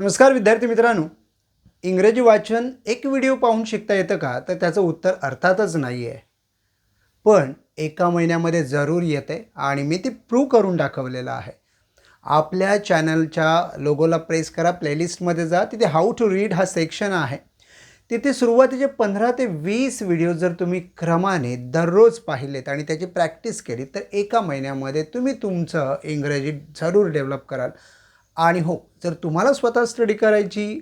नमस्कार विद्यार्थी मित्रांनो. इंग्रजी वाचन एक व्हिडिओ पाहून शिकता येतं का? तर त्याचं उत्तर अर्थातच नाही आहे पण एका महिन्यामध्ये जरूर येते आणि मी ते प्रूव्ह करून दाखवलेलं आहे. आपल्या चॅनलच्या लोगोला प्रेस करा प्लेलिस्टमध्ये जा. तिथे हाऊ टू रीड हा सेक्शन आहे. तिथे सुरुवातीचे पंधरा ते वीस व्हिडिओ जर तुम्ही क्रमाने दररोज पाहिलेत आणि त्याची प्रॅक्टिस केली तर एका महिन्यामध्ये तुम्ही तुमचं इंग्रजी जरूर डेव्हलप कराल. आणि हो जर तुम्हाला स्वतः स्टडी करायची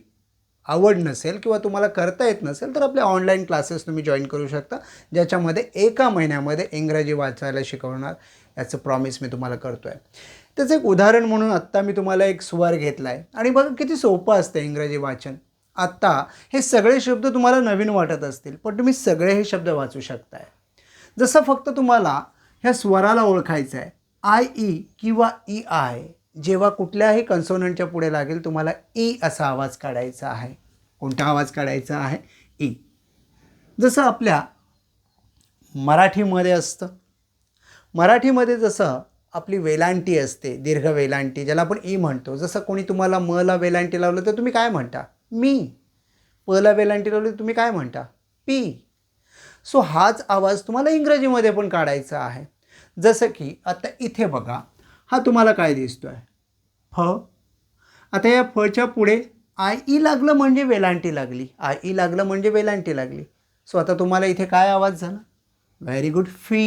आवड नसेल किंवा तुम्हाला करता येत नसेल तर आपले ऑनलाईन क्लासेस तुम्ही जॉईन करू शकता ज्याच्यामध्ये एका महिन्यामध्ये इंग्रजी वाचायला शिकवणार याचं प्रॉमिस मी तुम्हाला करतो आहे त्याचं एक उदाहरण म्हणून आत्ता मी तुम्हाला एक स्वर घेतला आहे आणि बघा किती सोपं असतं इंग्रजी वाचन. आत्ता हे सगळे शब्द तुम्हाला नवीन वाटत असतील पण तुम्ही सगळे हे शब्द वाचू शकताय. जसं फक्त तुम्हाला ह्या स्वराला ओळखायचं आहे आय ई किंवा ई आय जेव्हा कुठल्याही कन्सोनंटच्या पुढे लागेल तुम्हाला ई असा आवाज काढायचा आहे. कोणता आवाज काढायचा आहे? ई जसं आपल्या मराठीमध्ये असतं. मराठीमध्ये जसं आपली वेलांटी असते दीर्घ वेलांटी ज्याला आपण ई म्हणतो. जसं कोणी तुम्हाला म ला वेलांटी लावलं तर तुम्ही काय म्हणता? मी. प ला वेलांटी लावली तर तुम्ही काय म्हणता? पी. सो हाच आवाज तुम्हाला इंग्रजीमध्ये पण काढायचा आहे. जसं की आता इथे बघा. हा तुम्हाला काय दिसतो आहे फ. आता या फच्या पुढे आय ई लागलं म्हणजे वेलांटी लागली. आय ई लागलं म्हणजे वेलांटी लागली. सो आता तुम्हाला इथे काय आवाज झाला? व्हेरी गुड फी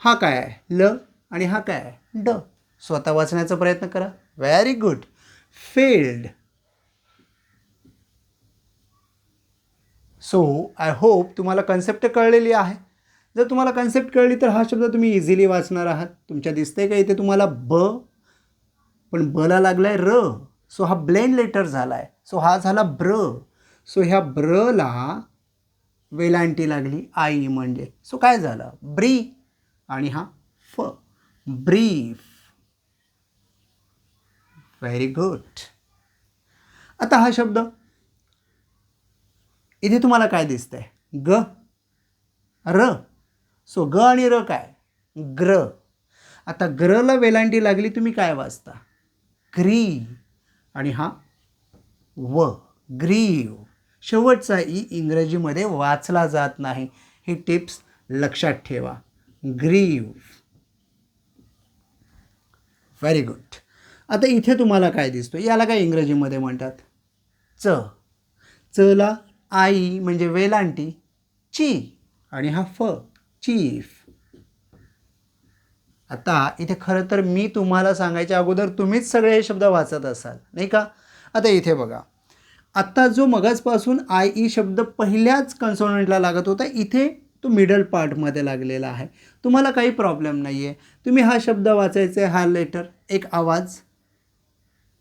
हा काय आहे? ल आणि हा काय आहे? ड. स्वतः वाचण्याचा प्रयत्न करा. Very good field so I hope तुम्हाला कन्सेप्ट कळलेली आहे. जर तुम्हाला कन्सेप्ट कळली तर हा शब्द तुम्ही इझिली वाचणार आहात. तुमच्या दिसते का इथे तुम्हाला ब? पण बला लागला आहे र. सो हा ब्लेंड लेटर झाला आहे सो हा झाला ब्र. सो ह्या ब्रला वेलांटी लागली. आई म्हणजे. सो काय झालं? ब्री आणि हा फ. ब्रीफ व्हेरी गुड आता हा शब्द. इथे तुम्हाला काय दिसतंय? ग. र. सो ग आणि र काय? ग्र. आता ग्रला वेलांटी लागली तुम्ही काय वाचता? ग्री. आणि हा व ग्रीव. शेवटचा ई इंग्रजीमध्ये वाचला जात नाही. ही टिप्स लक्षात ठेवा. ग्रीव. Very good. आता इथे तुम्हाला काय दिसतो याला काय इंग्रजीमध्ये म्हणतात? च. चला आई म्हणजे वेलांटी ची. आणि हा फ. चीफ. आता इथे खरं तर मी तुम्हाला सांगायच्या अगोदर तुम्हीच सगळे हे शब्द वाचत असाल नाही का? आता इथे बघा. आत्ता जो मगाचपासून आय ई e शब्द पहिल्याच कन्सोनंटला लागत होता इथे तो मिडल पार्टमध्ये लागलेला आहे. तुम्हाला काही प्रॉब्लेम नाही आहे तुम्ही हा शब्द वाचायचा आहे हा लेटर एक आवाज.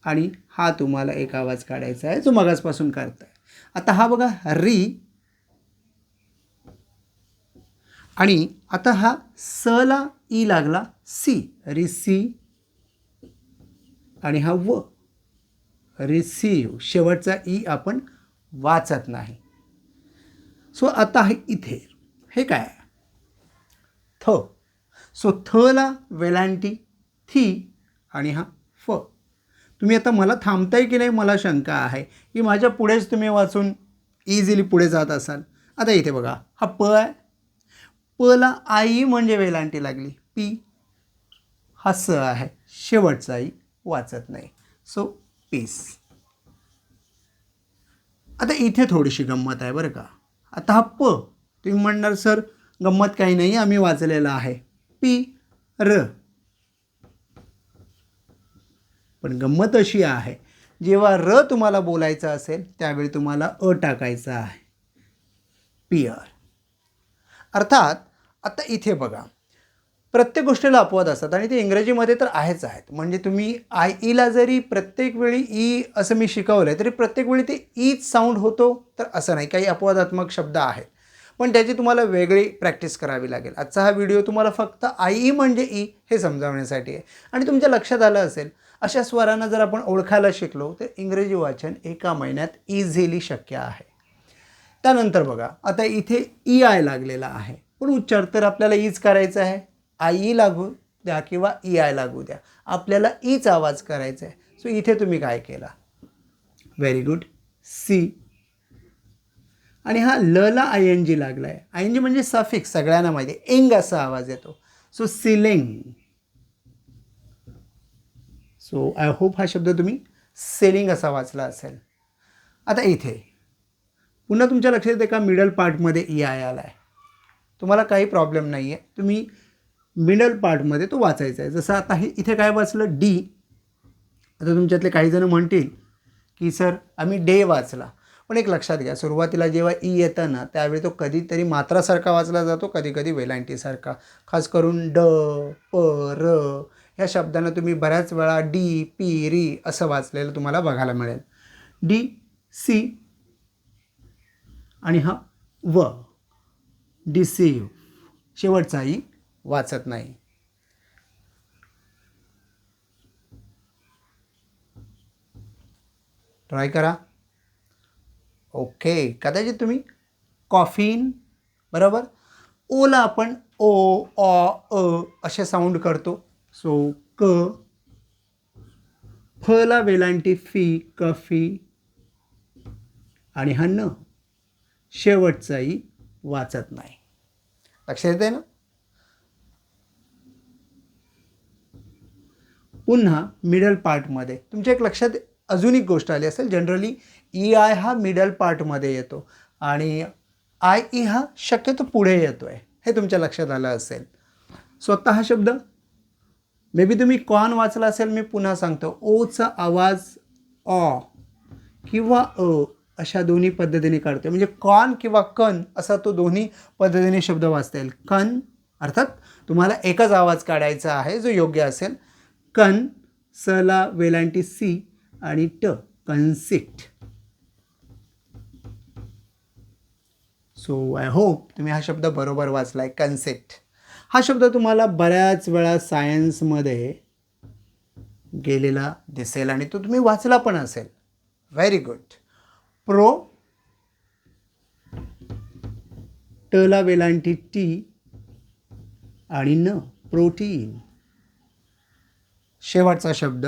आणि हा तुम्हाला एक आवाज काढायचा आहे जो मगाचपासून करताय आता हा बघा री. आणि आता हा स ला ई लागला सी रिसी. आणि हा व रिसीव शेवटचा ई आपण वाचत नाही. सो आता हे इथे हे काय? आहे? थ. सो थ ला वेलांटी थी आणि हा फ. तुम्ही आता मला थांबताय की नाही मला शंका आहे की माझ्या पुढेच तुम्ही वाचून इझिली पुढे जात असाल. आता इथे बघा हा प आहे पला आई म्हणजे वेलांटी लागली. पी. हा स आहे. शेवटचा आई वाचत नाही. सो पीस आता इथे थोडीशी गंमत आहे बरं का. आता हा प तुम्ही म्हणणार सर गंमत काही नाही आम्ही वाचलेलं आहे. पी र. पण गंमत अशी आहे जेव्हा र तुम्हाला बोलायचं असेल त्यावेळी तुम्हाला अ टाकायचं आहे. पियर अर्थात आता इथे बघा. प्रत्येक गोष्टीला अपवाद असतात आणि ते इंग्रजीमध्ये तर आहेच आहेत. म्हणजे तुम्ही आय ईला e जरी प्रत्येक वेळी ई असं मी शिकवलं आहे तरी प्रत्येक वेळी ते ईच साऊंड होतो तर असं नाही. काही अपवादात्मक शब्द आहेत. पण त्याची तुम्हाला वेगळी प्रॅक्टिस करावी लागेल. आजचा हा व्हिडिओ तुम्हाला फक्त आय ई e म्हणजे ई हे समजावण्यासाठी आहे. आणि तुमच्या लक्षात आलं असेल अशा स्वरांना जर आपण ओळखायला शिकलो तर इंग्रजी वाचन एका महिन्यात इझिली शक्य आहे. त्यानंतर बघा आता इथे ई आय लागलेला आहे. पण उच्चार तर आपल्याला ईच करायचा आहे. आई ई लागू द्या किंवा ई आय लागू द्या. आपल्याला ईच आवाज करायचा आहे. सो इथे तुम्ही काय केला? व्हेरी गुड सी आणि हा ल ला आय एन जी लागला आहे आय एन जी म्हणजे सफिक्स सगळ्यांना माहिती आहे. एंग असा आवाज येतो. So ceiling. So I hope हा शब्द तुम्ही सेलिंग असा वाचला असेल. आता इथे. पुन्हा तुमच्या लक्षात येते का? मिडल पार्टमध्ये ई आय आला आहे तुम्हाला काही प्रॉब्लेम नाही आहे तुम्ही मिडल पार्टमध्ये तो वाचायचा आहे. जसं आता हे इथे काय वाचलं? डी आता तुमच्यातले काही जण म्हणतील की सर आम्ही डे वाचला. पण एक लक्षात घ्या सुरुवातीला जेव्हा ई येतं ना त्यावेळी तो कधीतरी मात्रासारखा वाचला जातो कधी कधी वेलांटीसारखा. खास करून ड प र ह्या शब्दांना तुम्ही बऱ्याच वेळा डी पी री असं वाचलेलं तुम्हाला बघायला मिळेल. डी सी आणि हा व. डिसीव शेवटचाही वाचत नाही. ट्राय करा. ओके कदाचित तुम्ही कॉफीन बरोबर? ओला आपण ओ ऑ अ असे साऊंड करतो. सो क फला वेलांटी फी कफी. आणि हा न शेवटचाही वाचत नाही. लक्षात येते ना? पुन्हा मिडल पार्टमध्ये तुमच्या एक लक्षात अजून एक गोष्ट आली असेल जनरली ई आय हा मिडल पार्टमध्ये येतो आणि आय ई हा शक्यतो पुढे येतो आहे हे तुमच्या लक्षात आलं असेल. स्वतः हा शब्द? मे बी तुम्ही कॉन वाचला असेल मी पुन्हा सांगतो. ओचा आवाज ऑ किंवा अ अशा दोन्ही पद्धतीने काढतो म्हणजे कॉन किंवा कन असा तो दोन्ही पद्धतीने शब्द वाचता येईल. कन अर्थात तुम्हाला एकच आवाज काढायचा आहे जो योग्य असेल. कन सला वेलांटी सी आणि ट कन्सिक्ट. सो आय होप तुम्ही हा शब्द बरोबर वाचला आहे कन्सेप्ट हा शब्द तुम्हाला बऱ्याच वेळा सायन्समध्ये गेलेला दिसेल आणि तो तुम्ही वाचला पण असेल. व्हेरी गुड प्रो टला वेलांटी टी आणि न प्रोटीन. शेवटचा शब्द.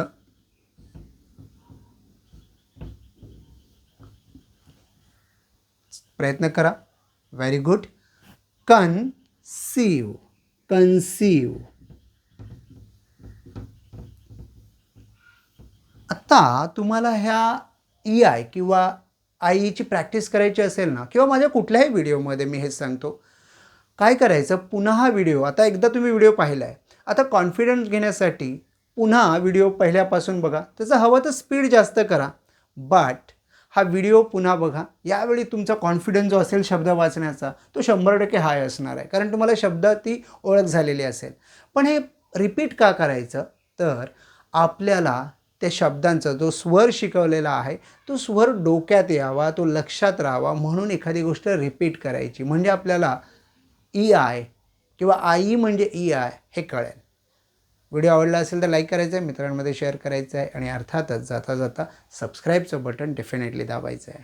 प्रयत्न करा. व्हेरी गुड कन्सीव कन्सीव आत्ता तुम्हाला ह्या ई आय किंवा आईची प्रॅक्टिस करायची असेल ना किंवा माझ्या कुठल्याही व्हिडिओमध्ये मी हेच सांगतो काय करायचं? पुन्हा हा व्हिडिओ आता एकदा तुम्ही व्हिडिओ पाहिला आहे आता कॉन्फिडन्स घेण्यासाठी पुन्हा व्हिडिओ पहिल्यापासून बघा त्याचं हवं तर स्पीड जास्त करा बट हा व्हिडिओ पुन्हा बघा यावेळी तुमचा कॉन्फिडन्स जो असेल शब्द वाचण्याचा तो शंभर टक्के हाय असणार आहे कारण तुम्हाला शब्द ती ओळख झालेली असेल. पण हे रिपीट का करायचं? तर आपल्याला त्या शब्दांचा जो स्वर शिकवलेला आहे तो स्वर डोक्यात यावा तो लक्षात राहावा म्हणून एखादी गोष्ट रिपीट करायची. म्हणजे आपल्याला ई आय किंवा आई म्हणजे ई आय हे कळेल. व्हिडिओ आवडला असेल तर लाईक करायचं आहे मित्रांमध्ये शेअर करायचं आहे आणि अर्थातच जाता जाता सबस्क्राईबचं बटन डेफिनेटली दाबायचं आहे